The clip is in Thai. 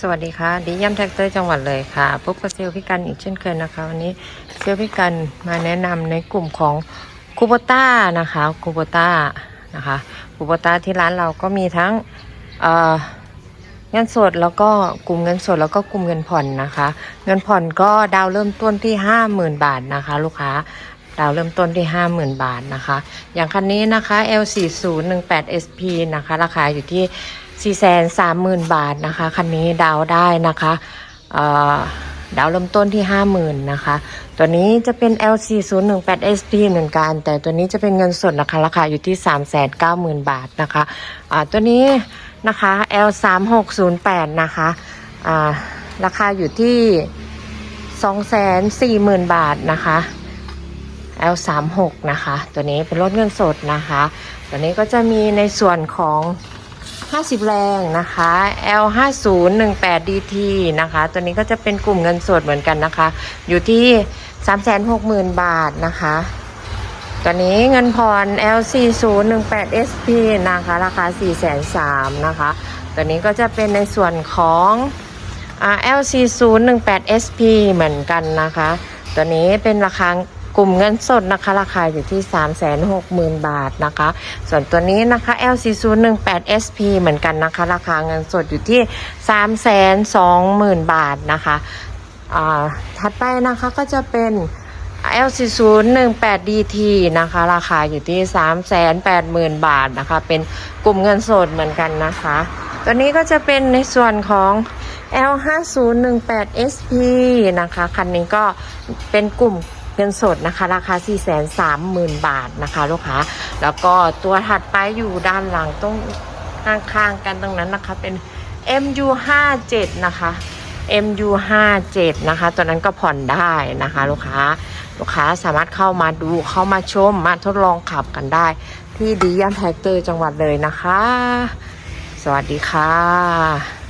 สวัสดีค่ะดิยมแท็กเตอร์จังหวัดเลยค่ะพบกับเซลพิกันอีกเช่นเคยนะคะ วันนี้เซลพิกันมาแนะนำในกลุ่มของคูโบต้านะคะคูโบต้านะคะคูโบต้าที่ร้านเราก็มีทั้งเงินสดแล้วก็กลุ่มเงินสดแล้วก็กลุ่มเงินผ่อนนะคะ เงินผ่อนก็ดาวเริ่มต้นที่50,000บาทนะคะ ลูกค้าดาวเริ่มต้นที่ 50,000 บาทนะคะ อย่างคันนี้นะคะ L4018SP นะคะ ราคาอยู่ที่ 430,000บาทนะคะ คันนี้ดาวได้นะคะเดาวเริ่มต้นที่50,000นะคะ ตัวนี้จะเป็น L4018SP เหมือนกัน แต่ตัวนี้จะเป็นเงินสดนะคะ ราคาอยู่ที่390,000บาทนะคะอ่าตัวนี้นะคะ L3608 นะคะอ่าราคาอยู่ที่240,000บาทนะคะ L36 นะคะ ตัวนี้เป็นรถเงินสดนะคะ ตัวนี้ก็จะมีในส่วนของ 50 แรงนะคะ L5018DT นะคะ ตัวนี้ก็จะเป็นกลุ่มเงินสดเหมือนกันนะคะ อยู่ที่ 360,000 บาทนะคะ ตัวนี้เงินผ่อน L4018SP นะคะ ราคา 4,300นะคะ ตัวนี้ก็จะเป็นในส่วนของอ่า L4018SP เหมือนกันนะคะ ตัวนี้เป็นราคา กลุ่มเงินสดนะคะ ราคาอยู่ที่ 360,000 บาทนะคะ ส่วนตัวนี้นะคะ L4018SP เหมือนกันนะคะ ราคาเงินสดอยู่ที่ 320,000 บาทนะคะอ่าถัดไปนะคะก็จะเป็น L4018DT นะคะ ราคาอยู่ที่ 380,000 บาทนะคะ เป็นกลุ่มเงินสดเหมือนกันนะคะ ตัวนี้ก็จะเป็นในส่วนของ L5018SP นะคะ คันนี้ก็เป็นกลุ่ม เงินสดนะคะ ราคา 430,000 บาทนะคะ ลูกค้า แล้วก็ตัวถัดไปอยู่ด้านหลังตรงข้างๆกันตรงนั้นนะคะ เป็น MU57 นะคะ MU57 นะคะ ตัวนั้นก็ผ่อนได้นะคะ ลูกค้า ลูกค้าสามารถเข้ามาดูเข้ามาชม มาทดลองขับกันได้ ที่ดียันแท็กเตอร์จังหวัดเลยนะคะ สวัสดีค่ะ